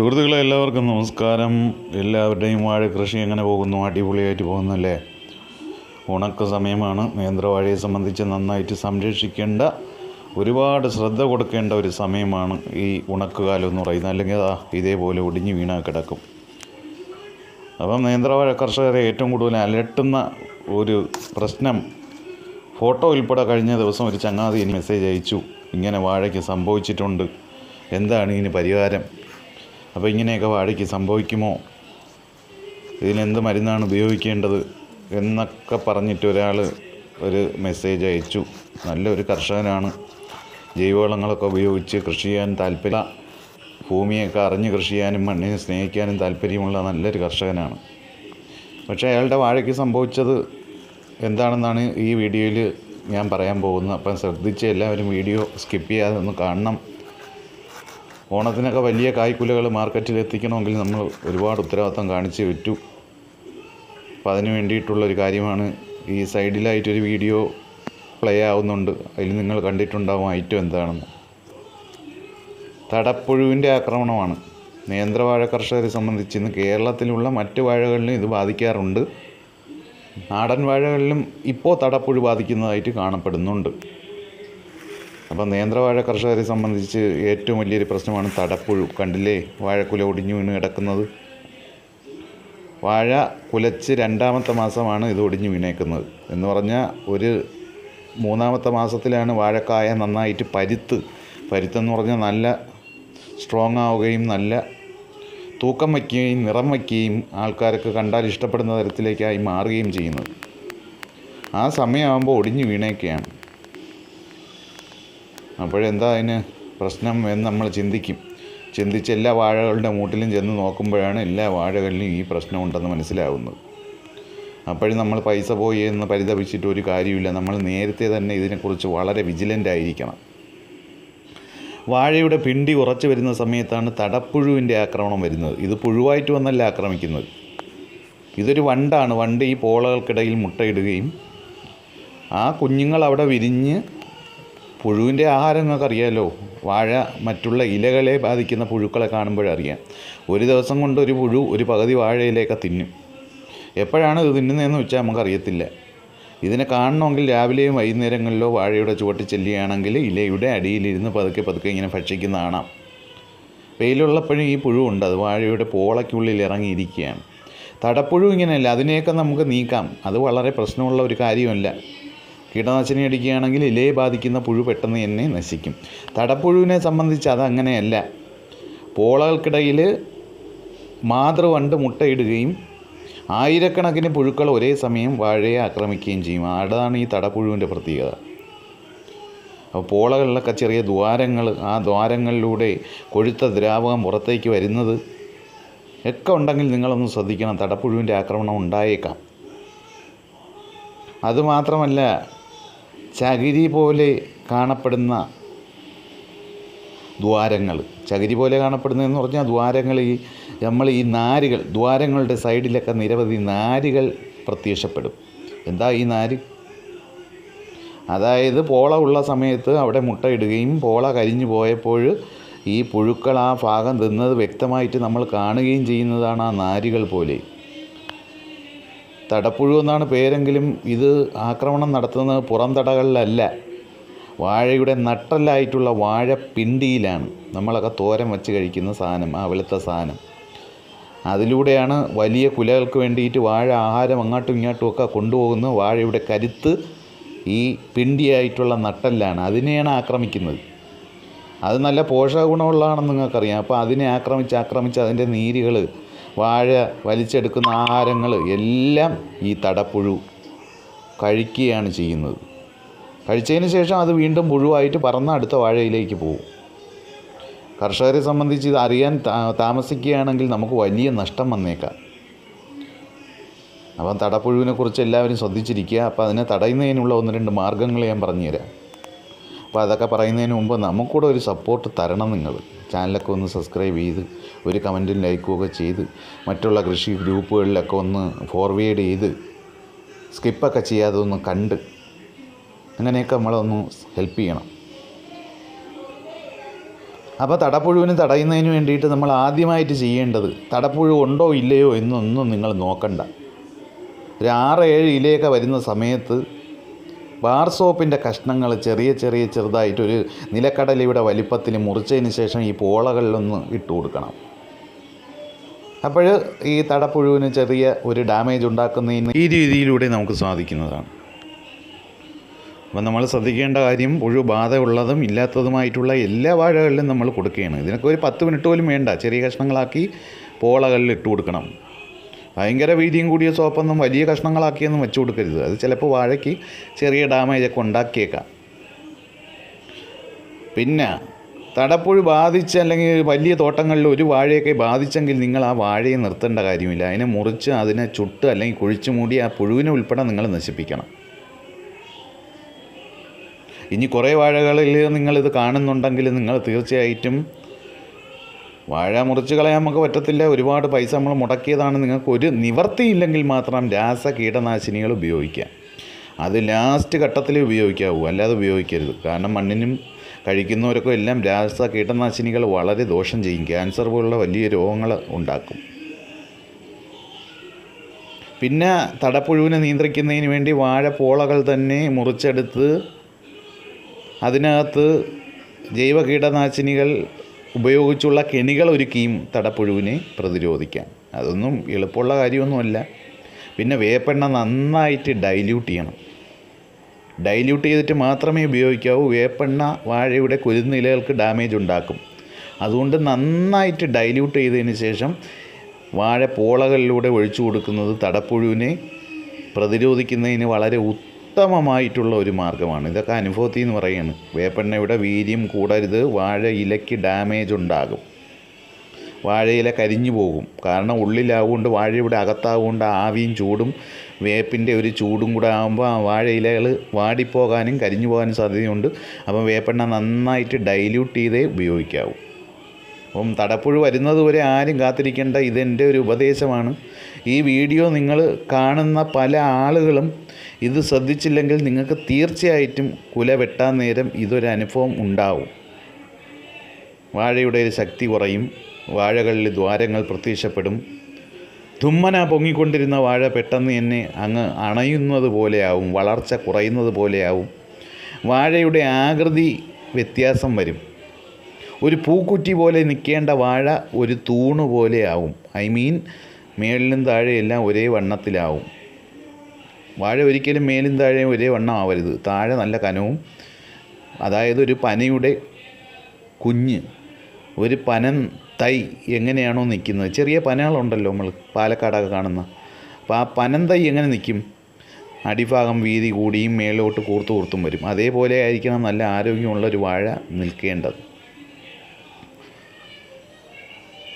സുഹൃത്തുക്കളെ എല്ലാവർക്കും നമസ്കാരം. എല്ലാവരുടെയും വാഴ കൃഷി എങ്ങനെ പോകുന്നു? അടിപൊളിയായിട്ട് പോകുന്നല്ലേ? ഉണക്ക സമയമാണ്. നേന്ത്രവാഴയെ സംബന്ധിച്ച് നന്നായിട്ട് സംരക്ഷിക്കേണ്ട ഒരുപാട് ശ്രദ്ധ കൊടുക്കേണ്ട ഒരു സമയമാണ് ഈ ഉണക്കുകാലം എന്ന് പറയുന്നത്. അല്ലെങ്കിൽ അതാ ഇതേപോലെ ഒടിഞ്ഞു വീണാ കിടക്കും. അപ്പം നേന്ത്രവാഴ കർഷകരെ ഏറ്റവും കൂടുതൽ അലട്ടുന്ന ഒരു പ്രശ്നം ഫോട്ടോ ഉൾപ്പെടെ കഴിഞ്ഞ ദിവസം ഒരു ചങ്ങാതി മെസ്സേജ് അയച്ചു. ഇങ്ങനെ വാഴയ്ക്ക് സംഭവിച്ചിട്ടുണ്ട്. എന്താണ് ഇതിന് പരിഹാരം? അപ്പോൾ ഇങ്ങനെയൊക്കെ വാഴയ്ക്ക് സംഭവിക്കുമോ? ഇതിനെന്ത് മരുന്നാണ് ഉപയോഗിക്കേണ്ടത് എന്നൊക്കെ പറഞ്ഞിട്ട് ഒരാൾ ഒരു മെസ്സേജ് അയച്ചു. നല്ലൊരു കർഷകനാണ്. ജൈവവളങ്ങളൊക്കെ ഉപയോഗിച്ച് കൃഷി ചെയ്യാൻ താല്പര്യ ഭൂമിയൊക്കെ അറിഞ്ഞ് കൃഷി ചെയ്യാനും മണ്ണിനെ സ്നേഹിക്കാനും താല്പര്യമുള്ള നല്ലൊരു കർഷകനാണ്. പക്ഷേ അയാളുടെ വാഴയ്ക്ക് സംഭവിച്ചത് എന്താണെന്നാണ് ഈ വീഡിയോയിൽ ഞാൻ പറയാൻ പോകുന്നത്. അപ്പം ശ്രദ്ധിച്ച് എല്ലാവരും വീഡിയോ സ്കിപ്പ് ചെയ്യാതെ ഒന്ന് കാണണം. ഓണത്തിനൊക്കെ വലിയ കായ്ക്കുലകൾ മാർക്കറ്റിൽ എത്തിക്കണമെങ്കിൽ നമ്മൾ ഒരുപാട് ഉത്തരവാദിത്തം കാണിച്ച് വിറ്റു. അപ്പോൾ അതിന് വേണ്ടിയിട്ടുള്ളൊരു കാര്യമാണ് ഈ സൈഡിലായിട്ടൊരു വീഡിയോ പ്ലേ ആവുന്നുണ്ട്. അതിൽ നിങ്ങൾ കണ്ടിട്ടുണ്ടാവും ഐറ്റം എന്താണെന്ന്. തടപ്പുഴുവിന്റെ ആക്രമണമാണ്. നേന്ത്രവാഴ കർഷകരെ സംബന്ധിച്ച് ഇന്ന് കേരളത്തിലുള്ള മറ്റ് വാഴകളിലും ഇത് ബാധിക്കാറുണ്ട്. നാടൻ വാഴകളിലും ഇപ്പോൾ തടപ്പുഴു ബാധിക്കുന്നതായിട്ട് കാണപ്പെടുന്നുണ്ട്. അപ്പം നേന്ത്രവാഴ കർഷകരെ സംബന്ധിച്ച് ഏറ്റവും വലിയൊരു പ്രശ്നമാണ് തടപ്പുഴു. കണ്ടില്ലേ? വാഴക്കുല ഒടിഞ്ഞു വീണ് കിടക്കുന്നത്. വാഴ കുലച്ച് രണ്ടാമത്തെ മാസമാണ് ഇത് ഒടിഞ്ഞു വീണേക്കുന്നത്. എന്ന് പറഞ്ഞാൽ ഒരു മൂന്നാമത്തെ മാസത്തിലാണ് വാഴക്കായ നന്നായിട്ട് പരുത്ത്. പരുത്തെന്ന് പറഞ്ഞാൽ നല്ല സ്ട്രോങ് ആവുകയും നല്ല തൂക്കം വയ്ക്കുകയും നിറം വയ്ക്കുകയും ആൾക്കാർക്ക് കണ്ടാൽ ഇഷ്ടപ്പെടുന്ന തരത്തിലേക്കായി മാറുകയും ചെയ്യുന്നത്. ആ സമയമാകുമ്പോൾ ഒടിഞ്ഞു വീണേക്കുകയാണ് അപ്പോഴെന്താ അതിന് പ്രശ്നം എന്ന് നമ്മൾ ചിന്തിക്കും. ചിന്തിച്ച് എല്ലാ വാഴകളുടെ മൂട്ടിലും ചെന്ന് നോക്കുമ്പോഴാണ് എല്ലാ വാഴകളിലും ഈ പ്രശ്നമുണ്ടെന്ന് മനസ്സിലാവുന്നത്. അപ്പോഴും നമ്മൾ പൈസ പോയി എന്ന് പരിതപിച്ചിട്ട് ഒരു കാര്യമില്ല. നമ്മൾ നേരത്തെ തന്നെ ഇതിനെക്കുറിച്ച് വളരെ വിജിലന്റ് ആയിരിക്കണം. വാഴയുടെ പിണ്ടി ഉറച്ചു വരുന്ന സമയത്താണ് തടപ്പുഴുവിന്റെ ആക്രമണം വരുന്നത്. ഇത് പുഴുവായിട്ട് വന്നല്ല ആക്രമിക്കുന്നത്. ഇതൊരു വണ്ടാണ്. വണ്ട് ഈ പോളകൾക്കിടയിൽ മുട്ടയിടുകയും ആ കുഞ്ഞുങ്ങൾ അവിടെ വിരിഞ്ഞ് പുഴുവിന്റെ ആഹാരം നിങ്ങൾക്ക് അറിയാമല്ലോ വാഴ മറ്റുള്ള ഇലകളെ ബാധിക്കുന്ന പുഴുക്കളെ കാണുമ്പോഴറിയാം. ഒരു ദിവസം കൊണ്ട് ഒരു പുഴു ഒരു പകുതി വാഴയിലേക്ക് തിന്നും. എപ്പോഴാണ് ഇത് തിന്നുന്നതെന്ന് വെച്ചാൽ നമുക്കറിയത്തില്ല. ഇതിനെ കാണണമെങ്കിൽ രാവിലെയും വൈകുന്നേരങ്ങളിലോ വാഴയുടെ ചുവട്ടിൽ ചെല്ലുകയാണെങ്കിൽ ഇലയുടെ അടിയിലിരുന്ന് പതുക്കെ പതുക്കെ ഇങ്ങനെ ഭക്ഷിക്കുന്ന കാണാം. വെയിലുള്ളപ്പോഴും ഈ പുഴുവുണ്ട് അത് വാഴയുടെ പോളയ്ക്കുള്ളിൽ ഇറങ്ങിയിരിക്കുകയാണ്. തടപ്പുഴു ഇങ്ങനെയല്ല. അതിനെയൊക്കെ നമുക്ക് നീക്കാം. അത് വളരെ പ്രശ്നമുള്ള ഒരു കാര്യമല്ല. കീടനാശിനി അടിക്കുകയാണെങ്കിൽ ഇലയെ ബാധിക്കുന്ന പുഴു പെട്ടെന്ന് തന്നെ നശിക്കും. തടപ്പുഴുവിനെ സംബന്ധിച്ച് അതങ്ങനെയല്ല. പോളകൾക്കിടയിൽ മാതൃവണ്ട് മുട്ടയിടുകയും ആയിരക്കണക്കിന് പുഴുക്കൾ ഒരേ സമയം വാഴയെ ആക്രമിക്കുകയും ചെയ്യും. അതാണ് ഈ തടപ്പുഴുവിന്റെ പ്രത്യേകത. അപ്പോൾ പോളകളിലൊക്കെ ചെറിയ ദ്വാരങ്ങൾ ആ ദ്വാരങ്ങളിലൂടെ കൊഴുത്ത ദ്രാവകം പുറത്തേക്ക് വരുന്നത് ഒക്കെ ഉണ്ടെങ്കിൽ നിങ്ങളൊന്ന് ശ്രദ്ധിക്കണം. തടപ്പുഴുവിന്റെ ആക്രമണം ഉണ്ടായേക്കാം. അതുമാത്രമല്ല ചകിരി പോലെ കാണപ്പെടുന്ന ദ്വാരങ്ങൾ. ചകിരി പോലെ കാണപ്പെടുന്നതെന്ന് പറഞ്ഞാൽ ദ്വാരങ്ങൾ ഈ നമ്മൾ ഈ നാരുകൾ ദ്വാരങ്ങളുടെ സൈഡിലൊക്കെ നിരവധി നാരുകൾ പ്രത്യക്ഷപ്പെടും. എന്താ ഈ നാര്? അതായത് പോള ഉള്ള സമയത്ത് അവിടെ മുട്ടയിടുകയും പോള കരിഞ്ഞു പോയപ്പോൾ ഈ പുഴുക്കൾ ആ ഭാഗം തിന്നത് വ്യക്തമായിട്ട് നമ്മൾ കാണുകയും ചെയ്യുന്നതാണ് ആ നാരുകൾ പോലെ. തടപ്പുഴു എന്നാണ് പേരെങ്കിലും ഇത് ആക്രമണം നടത്തുന്നത് പുറം തടകളിലല്ല വാഴയുടെ നട്ടലായിട്ടുള്ള വാഴപ്പിണ്ടിയിലാണ്. നമ്മളൊക്കെ തോരം വെച്ച് കഴിക്കുന്ന സാധനം ആ വെളുത്ത സാധനം. അതിലൂടെയാണ് വലിയ കുലകൾക്ക് വേണ്ടിയിട്ട് വാഴ ആഹാരം അങ്ങോട്ടും ഇങ്ങോട്ടും ഒക്കെ കൊണ്ടുപോകുന്ന വാഴയുടെ കരുത്ത് ഈ പിണ്ടിയായിട്ടുള്ള നട്ടലിലാണ്. അതിനെയാണ് ആക്രമിക്കുന്നത്. അത് നല്ല പോഷക ഗുണമുള്ളതാണെന്ന് നിങ്ങൾക്കറിയാം. അപ്പോൾ അതിനെ ആക്രമിച്ച് ആക്രമിച്ച് അതിന്റെ നീരുകൾ വാഴ വലിച്ചെടുക്കുന്ന ആഹാരങ്ങൾ എല്ലാം ഈ തടപ്പുഴു കഴിക്കുകയാണ് ചെയ്യുന്നത്. കഴിച്ചതിന് ശേഷം അത് വീണ്ടും പുഴുവായിട്ട് പറന്ന് അടുത്ത വാഴയിലേക്ക് പോകും. കർഷകരെ സംബന്ധിച്ച് ഇത് അറിയാൻ താമസിക്കുകയാണെങ്കിൽ നമുക്ക് വലിയ നഷ്ടം വന്നേക്കാം. അപ്പം തടപ്പുഴുവിനെ കുറിച്ച് എല്ലാവരും ശ്രദ്ധിച്ചിരിക്കുക. അപ്പോൾ അതിനെ തടയുന്നതിനുള്ള ഒന്ന് രണ്ട് മാർഗങ്ങൾ ഞാൻ പറഞ്ഞുതരാം. അപ്പോൾ അതൊക്കെ പറയുന്നതിന് മുമ്പ് നമുക്കൂടെ ഒരു സപ്പോർട്ട് തരണം നിങ്ങൾ. ചാനലൊക്കെ ഒന്ന് സബ്സ്ക്രൈബ് ചെയ്ത് ഒരു കമന്റും ലൈക്കും ഒക്കെ ചെയ്ത് മറ്റുള്ള കൃഷി ഗ്രൂപ്പുകളിലൊക്കെ ഒന്ന് ഫോർവേഡ് ചെയ്ത് സ്കിപ്പൊക്കെ ചെയ്യാതെ ഒന്ന് കണ്ട് അങ്ങനെയൊക്കെ നമ്മളൊന്ന് ഹെൽപ്പ് ചെയ്യണം. അപ്പോൾ തടപ്പുഴുവിന് തടയുന്നതിന് വേണ്ടിയിട്ട് നമ്മൾ ആദ്യമായിട്ട് ചെയ്യേണ്ടത് തടപ്പുഴു ഉണ്ടോ ഇല്ലയോ എന്നൊന്നും നിങ്ങൾ നോക്കണ്ട. ഒരു ആറ് ഏഴ് ഇലയൊക്കെ വരുന്ന സമയത്ത് ബാർ സോപ്പിന്റെ കഷ്ണങ്ങൾ ചെറിയ ചെറിയ ചെറുതായിട്ടൊരു നിലക്കടലയുടെ വലിപ്പത്തിൽ മുറിച്ചതിന് ശേഷം ഈ പോളകളിലൊന്ന് ഇട്ട് കൊടുക്കണം. അപ്പോൾ ഈ തടപ്പുഴുവിന് ചെറിയ ഒരു ഡാമേജ് ഉണ്ടാക്കുന്നതിന് ഈ രീതിയിലൂടെ നമുക്ക് സാധിക്കുന്നതാണ്. അപ്പം നമ്മൾ ശ്രദ്ധിക്കേണ്ട കാര്യം പുഴു ബാധയുള്ളതും ഇല്ലാത്തതുമായിട്ടുള്ള എല്ലാ വാഴകളിലും നമ്മൾ കൊടുക്കുകയാണ്. ഇതിനൊക്കെ ഒരു പത്ത് മിനിറ്റ് പോലും വേണ്ട. ചെറിയ കഷ്ണങ്ങളാക്കി പോളകളിൽ ഇട്ട് കൊടുക്കണം. ഭയങ്കര വീതിയും കൂടിയ സോപ്പൊന്നും വലിയ കഷ്ണങ്ങളാക്കിയൊന്നും വെച്ചു കൊടുക്കരുത്. അത് ചിലപ്പോൾ വാഴയ്ക്ക് ചെറിയ ഡാമേജൊക്കെ ഉണ്ടാക്കിയേക്കാം. പിന്നെ തടപ്പുഴു ബാധിച്ച് അല്ലെങ്കിൽ വലിയ തോട്ടങ്ങളിൽ ഒരു വാഴയൊക്കെ ബാധിച്ചെങ്കിൽ നിങ്ങൾ ആ വാഴയെ നിർത്തേണ്ട കാര്യമില്ല. അതിനെ മുറിച്ച് അതിനെ ചുട്ട് അല്ലെങ്കിൽ കുഴിച്ചു മൂടി ആ പുഴുവിനെ ഉൾപ്പെടെ നിങ്ങൾ നശിപ്പിക്കണം. ഇനി കുറേ വാഴകളിൽ നിങ്ങളിത് കാണുന്നുണ്ടെങ്കിൽ നിങ്ങൾ തീർച്ചയായിട്ടും വാഴ മുറിച്ച് കളയാൻ നമുക്ക് പറ്റത്തില്ല. ഒരുപാട് പൈസ നമ്മൾ മുടക്കിയതാണ്. നിങ്ങൾക്ക് ഒരു നിവർത്തിയില്ലെങ്കിൽ മാത്രം രാസ കീടനാശിനികൾ ഉപയോഗിക്കാം അത് ലാസ്റ്റ് ഘട്ടത്തിൽ ഉപയോഗിക്കാവൂ. അല്ലാതെ ഉപയോഗിക്കരുത്. കാരണം മണ്ണിനും കഴിക്കുന്നവർക്കും എല്ലാം രാസ കീടനാശിനികൾ വളരെ ദോഷം ചെയ്യും. ക്യാൻസർ പോലുള്ള വലിയ രോഗങ്ങൾ ഉണ്ടാക്കും. പിന്നെ തടപ്പുഴുവിനെ നിയന്ത്രിക്കുന്നതിന് വേണ്ടി വാഴപ്പോളകൾ തന്നെ മുറിച്ചെടുത്ത് അതിനകത്ത് ജൈവ കീടനാശിനികൾ ഉപയോഗിച്ചുള്ള കെണികൾ ഒരുക്കിയും തടപ്പുഴുവിനെ പ്രതിരോധിക്കാം അതൊന്നും എളുപ്പമുള്ള കാര്യമൊന്നുമല്ല. പിന്നെ വേപ്പെണ്ണ നന്നായിട്ട് ഡൈല്യൂട്ട് ചെയ്യണം. ഡൈല്യൂട്ട് ചെയ്തിട്ട് മാത്രമേ ഉപയോഗിക്കാവൂ. വേപ്പെണ്ണ വാഴയുടെ കുരുന്നിലകൾക്ക് ഡാമേജ് ഉണ്ടാക്കും. അതുകൊണ്ട് നന്നായിട്ട് ഡൈല്യൂട്ട് ചെയ്തതിന് ശേഷം വാഴ പോളകളിലൂടെ ഒഴിച്ചു കൊടുക്കുന്നത് തടപ്പുഴുവിനെ പ്രതിരോധിക്കുന്നതിന് വളരെ ഉത്തമമായിട്ടുള്ള ഒരു മാർഗമാണ് ഇതൊക്കെ അനുഭവത്തിൽ നിന്ന് പറയുകയാണ് വേപ്പെണ്ണയുടെ വീര്യം കൂടരുത്. വാഴ ഇലയ്ക്ക് ഡാമേജ് ഉണ്ടാകും. വാഴയില കരിഞ്ഞു പോകും. കാരണം ഉള്ളിലാവുകൊണ്ട് വാഴയുടെ അകത്താവുകൊണ്ട് ആവിയും ചൂടും വേപ്പിന്റെ ഒരു ചൂടും കൂടെ ആകുമ്പോൾ ആ വാഴയിലകൾ വാടിപ്പോകാനും കരിഞ്ഞു പോകാനും സാധ്യതയുണ്ട്. അപ്പം വേപ്പെണ്ണ നന്നായിട്ട് ഡൈല്യൂട്ട് ചെയ്തേ ഉപയോഗിക്കാവൂ. അപ്പം തടപ്പുഴ വരുന്നത് വരെ ആരും കാത്തിരിക്കേണ്ട ഇതെന്റെ ഒരു ഉപദേശമാണ്. ഈ വീഡിയോ നിങ്ങൾ കാണുന്ന പല ആളുകളും ഇത് ശ്രദ്ധിച്ചില്ലെങ്കിൽ നിങ്ങൾക്ക് തീർച്ചയായിട്ടും കുല വെട്ടാൻ നേരം ഇതൊരനുഭവം ഉണ്ടാവും. വാഴയുടെ ഒരു ശക്തി കുറയും വാഴകളിൽ ദ്വാരങ്ങൾ പ്രത്യക്ഷപ്പെടും. തുമ്മന പൊങ്ങിക്കൊണ്ടിരുന്ന വാഴ പെട്ടെന്ന് തന്നെ അങ്ങ് അണയുന്നത് പോലെയാവും വളർച്ച കുറയുന്നത് പോലെയാവും. വാഴയുടെ ആകൃതി വ്യത്യാസം വരും. ഒരു പൂക്കുറ്റി പോലെ നിൽക്കേണ്ട വാഴ ഒരു തൂണ് പോലെയാവും ഐ മീൻ മേളിലും താഴെയെല്ലാം ഒരേ വണ്ണത്തിലാവും. വാഴ ഒരിക്കലും മേലും താഴെയും ഒരേ വണ്ണം ആവരുത്. താഴെ നല്ല കനവും അതായത് ഒരു പനയുടെ കുഞ്ഞ് ഒരു പനൻ തൈ എങ്ങനെയാണോ നിൽക്കുന്നത്. ചെറിയ പനകളുണ്ടല്ലോ നമ്മൾ പാലക്കാടൊക്കെ കാണുന്ന. അപ്പോൾ ആ പനൻ തൈ എങ്ങനെ നിൽക്കും? അടിഭാഗം വീതി കൂടിയും മേലോട്ട് കൂർത്തു കൂർത്തും വരും. അതേപോലെ ആയിരിക്കണം നല്ല ആരോഗ്യമുള്ള ഒരു വാഴ നിൽക്കേണ്ടത്.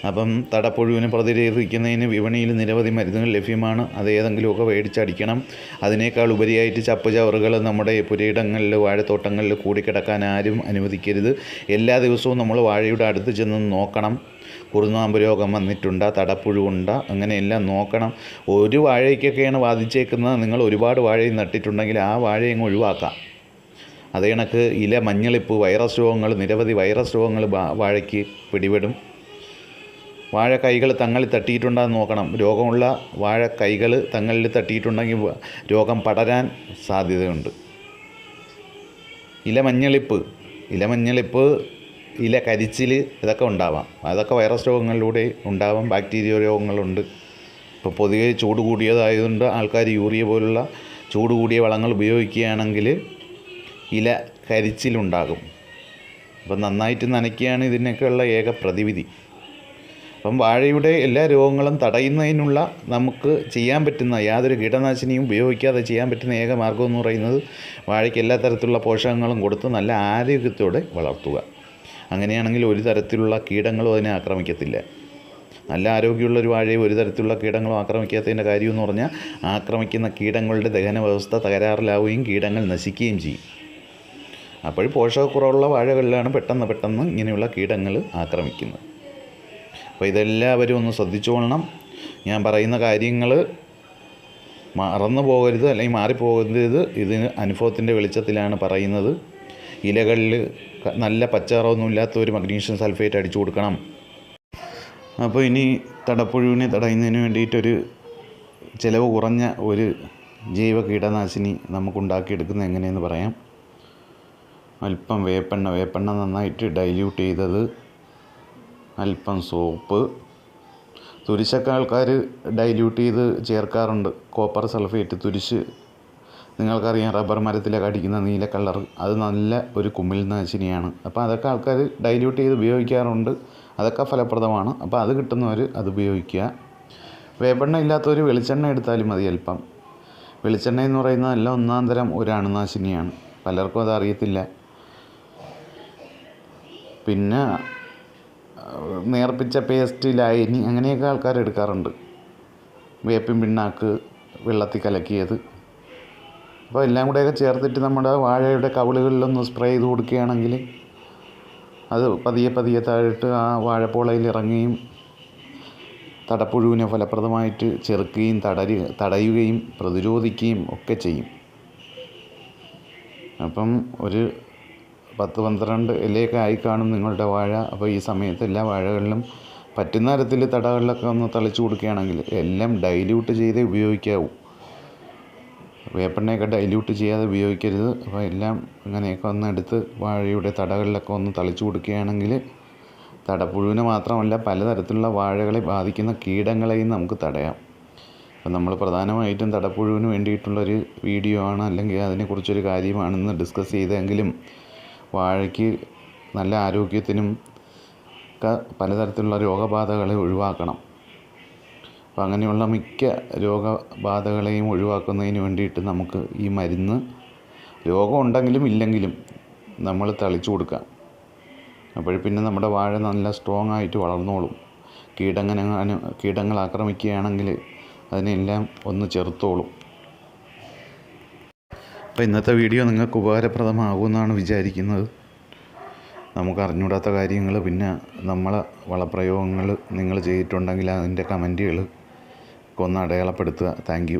അപ്പം തടപ്പുഴുവിനെ പ്രതിരോധിക്കുന്നതിന് വിപണിയിൽ നിരവധി മരുന്നുകൾ ലഭ്യമാണ്. അത് ഏതെങ്കിലുമൊക്കെ മേടിച്ചടിക്കണം. അതിനേക്കാൾ ഉപരിയായിട്ട് ചപ്പ് ചവറുകൾ നമ്മുടെ പുരയിടങ്ങളിൽ വാഴത്തോട്ടങ്ങളിൽ കൂടിക്കിടക്കാൻ ആരും അനുവദിക്കരുത്. എല്ലാ ദിവസവും നമ്മൾ വാഴയുടെ അടുത്ത് ചെന്ന് നോക്കണം. കുറുനാമ്പ് രോഗം വന്നിട്ടുണ്ട്? തടപ്പുഴുവുണ്ട്? അങ്ങനെയെല്ലാം നോക്കണം. ഒരു വാഴയ്ക്കൊക്കെയാണ് ബാധിച്ചേക്കുന്നത്. നിങ്ങൾ ഒരുപാട് വാഴയും നട്ടിട്ടുണ്ടെങ്കിൽ ആ വാഴയങ്ങ് ഒഴിവാക്കാം. അതേ കണക്ക് ഇല മഞ്ഞളിപ്പ് വൈറസ് രോഗങ്ങൾ നിരവധി വൈറസ് രോഗങ്ങൾ വാഴയ്ക്ക് പിടിപെടും. വാഴ കൈകൾ തങ്ങളിൽ തട്ടിയിട്ടുണ്ടെന്ന് നോക്കണം. രോഗമുള്ള വാഴ കൈകൾ തങ്ങളിൽ തട്ടിയിട്ടുണ്ടെങ്കിൽ രോഗം പടരാൻ സാധ്യതയുണ്ട്. ഇല മഞ്ഞളിപ്പ് ഇല മഞ്ഞളിപ്പ് ഇല കരിച്ചിൽ ഇതൊക്കെ ഉണ്ടാവാം. അതൊക്കെ വൈറസ് രോഗങ്ങളിലൂടെ ഉണ്ടാവാം. ബാക്ടീരിയ രോഗങ്ങളുണ്ട്. ഇപ്പോൾ പൊതുവെ ചൂട് കൂടിയതായതുകൊണ്ട് ആൾക്കാർ യൂറിയ പോലുള്ള ചൂട് കൂടിയ വളങ്ങൾ ഉപയോഗിക്കുകയാണെങ്കിൽ ഇല കരിച്ചിലുണ്ടാകും. അപ്പം നന്നായിട്ട് നനയ്ക്കുകയാണ് ഇതിനൊക്കെയുള്ള ഏക പ്രതിവിധി. അപ്പം വാഴയുടെ എല്ലാ രോഗങ്ങളും തടയുന്നതിനുള്ള നമുക്ക് ചെയ്യാൻ പറ്റുന്ന യാതൊരു കീടനാശിനിയും ഉപയോഗിക്കാതെ ചെയ്യാൻ പറ്റുന്ന ഏക മാർഗം എന്ന് പറയുന്നത് വാഴയ്ക്ക് എല്ലാ തരത്തിലുള്ള പോഷകങ്ങളും കൊടുത്ത് നല്ല ആരോഗ്യത്തോടെ വളർത്തുക. അങ്ങനെയാണെങ്കിൽ ഒരു തരത്തിലുള്ള കീടങ്ങളും അതിനെ ആക്രമിക്കത്തില്ല. നല്ല ആരോഗ്യമുള്ള ഒരു വാഴയെ ഒരു തരത്തിലുള്ള കീടങ്ങളും ആക്രമിക്കാത്തതിന്റെ കാര്യം എന്ന് പറഞ്ഞാൽ ആക്രമിക്കുന്ന കീടങ്ങളുടെ ദഹന വ്യവസ്ഥ തകരാറിലാവുകയും കീടങ്ങൾ നശിക്കുകയും ചെയ്യും. അപ്പോൾ പോഷകക്കുറവുള്ള വാഴകളിലാണ് പെട്ടെന്ന് പെട്ടെന്ന് ഇങ്ങനെയുള്ള കീടങ്ങൾ ആക്രമിക്കുന്നത്. അപ്പോൾ ഇതെല്ലാവരും ഒന്ന് ശ്രദ്ധിച്ചുകൊള്ളണം. ഞാൻ പറയുന്ന കാര്യങ്ങൾ മറന്നു പോകരുത് അല്ലെങ്കിൽ മാറിപ്പോകരുത്. ഇതിന് അനുഭവത്തിന്റെ വെളിച്ചത്തിലാണ് പറയുന്നത്. ഇലകളിൽ നല്ല പച്ചാറൊന്നും ഇല്ലാത്ത ഒരു മഗ്നീഷ്യം സൾഫേറ്റ് അടിച്ചു കൊടുക്കണം. അപ്പോൾ ഇനി തടപ്പുഴുവിനെ തടയുന്നതിന് വേണ്ടിയിട്ടൊരു ചിലവ് കുറഞ്ഞ ഒരു ജൈവ കീടനാശിനി നമുക്കുണ്ടാക്കിയെടുക്കുന്നത് എങ്ങനെയെന്ന് പറയാം. അല്പം വേപ്പെണ്ണ വേപ്പെണ്ണ നന്നായിട്ട് ഡൈല്യൂട്ട് ചെയ്തത് അല്പം സോപ്പ്. തുരിശൊക്കെ ആൾക്കാർ ഡൈല്യൂട്ട് ചെയ്ത് ചേർക്കാറുണ്ട്. കോപ്പർ സൾഫേറ്റ് തുരിശ്. നിങ്ങൾക്കറിയാം റബ്ബർ മരത്തിലൊക്കെ അടിക്കുന്ന നീല കളർ. അത് നല്ല ഒരു കുമ്മിൽ നാശിനിയാണ്. അപ്പോൾ അതൊക്കെ ആൾക്കാർ ഡൈല്യൂട്ട് ചെയ്ത് ഉപയോഗിക്കാറുണ്ട്. അതൊക്കെ ഫലപ്രദമാണ്. അപ്പോൾ അത് കിട്ടുന്നവർ അത് ഉപയോഗിക്കുക. വേപ്പെണ്ണ ഇല്ലാത്തവർ വെളിച്ചെണ്ണ എടുത്താലും മതി അല്പം വെളിച്ചെണ്ണ എന്ന് പറയുന്നത് നല്ല ഒന്നാം തരം ഒരു അണുനാശിനിയാണ്. പലർക്കും അത് അറിയത്തില്ല. പിന്നെ നേർപ്പിച്ച പേസ്റ്റ് ലായനി അങ്ങനെയൊക്കെ ആൾക്കാർ എടുക്കാറുണ്ട്. വേപ്പിൻ പിണ്ണാക്ക് വെള്ളത്തിൽ കലക്കിയത്. അപ്പോൾ എല്ലാം കൂടെയൊക്കെ ചേർത്തിട്ട് നമ്മുടെ വാഴയുടെ കവിളുകളിലൊന്ന് സ്പ്രേ ചെയ്ത് കൊടുക്കുകയാണെങ്കിൽ അത് പതിയെ പതിയെ താഴിട്ട് ആ വാഴപ്പോളയിൽ ഇറങ്ങുകയും തടപ്പുഴുവിനെ ഫലപ്രദമായിട്ട് ചെറുക്കുകയും തടരു തടയുകയും പ്രതിരോധിക്കുകയും ഒക്കെ ചെയ്യും. അപ്പം ഒരു പത്ത് പന്ത്രണ്ട് ഇലയൊക്കെ ആയി കാണും നിങ്ങളുടെ വാഴ. അപ്പോൾ ഈ സമയത്ത് എല്ലാ വാഴകളിലും പറ്റുന്ന തരത്തിൽ തടകളിലൊക്കെ ഒന്ന് തളിച്ചു കൊടുക്കുകയാണെങ്കിൽ എല്ലാം ഡൈല്യൂട്ട് ചെയ്തേ ഉപയോഗിക്കാവൂ. വേപ്പെണ്ണയൊക്കെ ഡൈല്യൂട്ട് ചെയ്യാതെ ഉപയോഗിക്കരുത്. അപ്പോൾ എല്ലാം ഇങ്ങനെയൊക്കെ ഒന്ന് എടുത്ത് വാഴയുടെ തടകളിലൊക്കെ ഒന്ന് തളിച്ചു കൊടുക്കുകയാണെങ്കിൽ തടപ്പുഴുവിനെ മാത്രമല്ല പലതരത്തിലുള്ള വാഴകളെ ബാധിക്കുന്ന കീടങ്ങളെയും നമുക്ക് തടയാം. അപ്പോൾ നമ്മൾ പ്രധാനമായിട്ടും തടപ്പുഴുവിന് വേണ്ടിയിട്ടുള്ളൊരു വീഡിയോ ആണ്. അല്ലെങ്കിൽ അതിനെക്കുറിച്ചൊരു കാര്യമാണെന്ന് ഡിസ്കസ് ചെയ്തതെങ്കിലും വാഴയ്ക്ക് നല്ല ആരോഗ്യത്തിനും ഒക്കെ പലതരത്തിലുള്ള രോഗബാധകളെ ഒഴിവാക്കണം. അപ്പം അങ്ങനെയുള്ള മിക്ക രോഗബാധകളെയും ഒഴിവാക്കുന്നതിന് വേണ്ടിയിട്ട് നമുക്ക് ഈ മരുന്ന് രോഗം ഉണ്ടെങ്കിലും ഇല്ലെങ്കിലും നമ്മൾ തളിച്ചു കൊടുക്കാം അപ്പോൾ പിന്നെ നമ്മുടെ വാഴ നല്ല സ്ട്രോങ് ആയിട്ട് വളർന്നോളും. കീടങ്ങനെ കീടങ്ങൾ ആക്രമിക്കുകയാണെങ്കിൽ അതിനെല്ലാം ഒന്ന് ചെറുത്തോളും. അപ്പോൾ ഇന്നത്തെ വീഡിയോ നിങ്ങൾക്ക് ഉപകാരപ്രദമാകുമെന്നാണ് വിചാരിക്കുന്നത്. നമുക്ക് അറിഞ്ഞൂടാത്ത കാര്യങ്ങൾ പിന്നെ നമ്മളെ വളപ്രയോഗങ്ങൾ നിങ്ങൾ ചെയ്തിട്ടുണ്ടെങ്കിൽ അതിന്റെ കമന്റുകൾ ഒന്ന് അടയാളപ്പെടുത്തുക. താങ്ക്